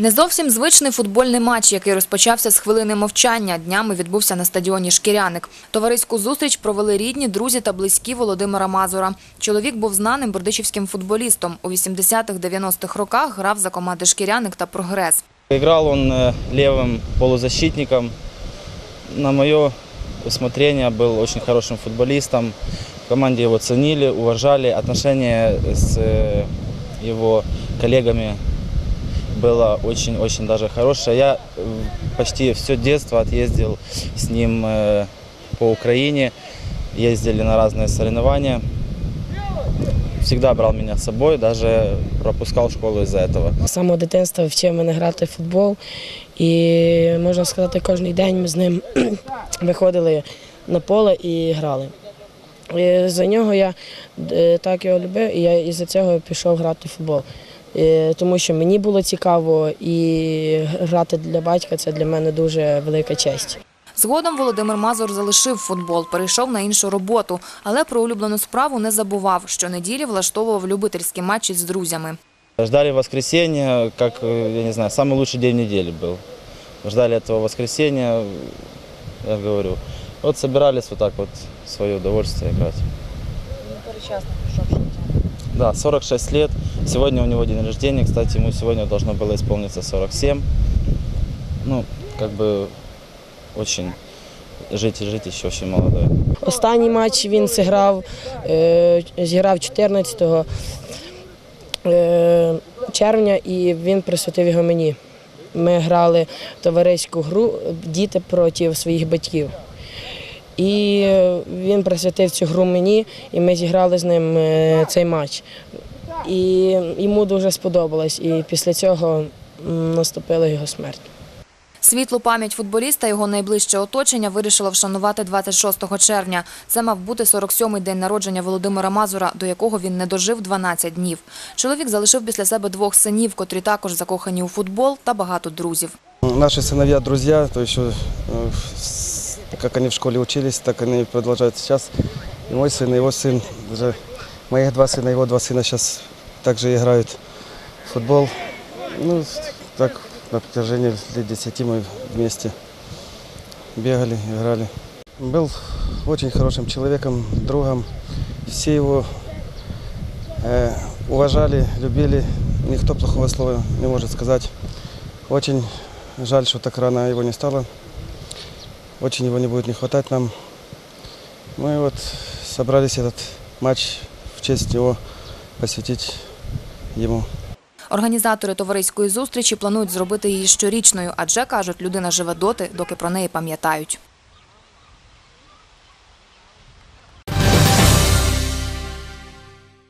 Не зовсім звичний футбольний матч, який розпочався з хвилини мовчання. Днями відбувся на стадіоні Шкіряник. Товариську зустріч провели рідні, друзі та близькі Володимира Мазура. Чоловік був знаним бердичівським футболістом. У 80-х-90-х роках грав за команди Шкіряник та Прогрес. Играл он э, левым полузащитником. На мое усмотрение был очень хорошим футболистом. В команде его ценили, уважали. Отношения с э, его коллегами было очень-очень даже хорошее. Я э, почти все детство отъездил с ним э, по Украине. Ездили на разные соревнования. Всегда брал меня с собой, даже пропускал школу из-за этого. З самого дитинства вчив мене грати в футбол. І можна сказати, кожен день ми з ним виходили на поле і грали. І за нього я е, так його любив, і я із-за цього пішов грати в футбол. Е, Тому що мені було цікаво і грати для батька це для мене дуже велика честь. Згодом Володимир Мазур залишив футбол, перейшов на іншу роботу, але про улюблену справу не забував. Щонеділі влаштовував любительські матчі з друзями. Ждали воскресенья, как, э, я не знаю, самый лучший день недели был. Ждали этого воскресенья, я говорю. Вот собирались вот так вот в свое удовольствие играть. Да, 46 лет. Сегодня у него день рождения. Кстати, ему сегодня должно было исполниться 47. Ну, как бы очень жить и жить еще очень молодой. Останній матч він зіграв, е, зіграв 14 е, червня і він присвятив його мені. Ми грали товариську гру діти проти своїх батьків. І е, він присвятив цю гру мені, і ми зіграли з ним е, цей матч. І йому дуже сподобалось. І після цього наступила його смерть. Світлу пам'ять футболіста його найближче оточення вирішило вшанувати 26 червня. Це мав бути 47-й день народження Володимира Мазура, до якого він не дожив 12 днів. Чоловік залишив після себе двох синів, котрі також закохані у футбол та багато друзів. Наши сыновья друзья, то э, с- как они в школе учились, так они продолжают сейчас. И мой сын, и его сын, даже моих два сына, его два сына сейчас также играют в футбол. Ну, так на протяжении лет 10 мы вместе бегали, играли. Был очень хорошим человеком, другом. Все его э, уважали, любили. Никто плохого слова не может сказать. Очень жаль, что так рано его не стало. Очень его не будет не хватать нам. Мы вот собрались этот матч в честь него посвятить ему. Організатори товариської зустрічі планують зробити її щорічною, адже кажуть, людина живе доти, доки про неї пам'ятають.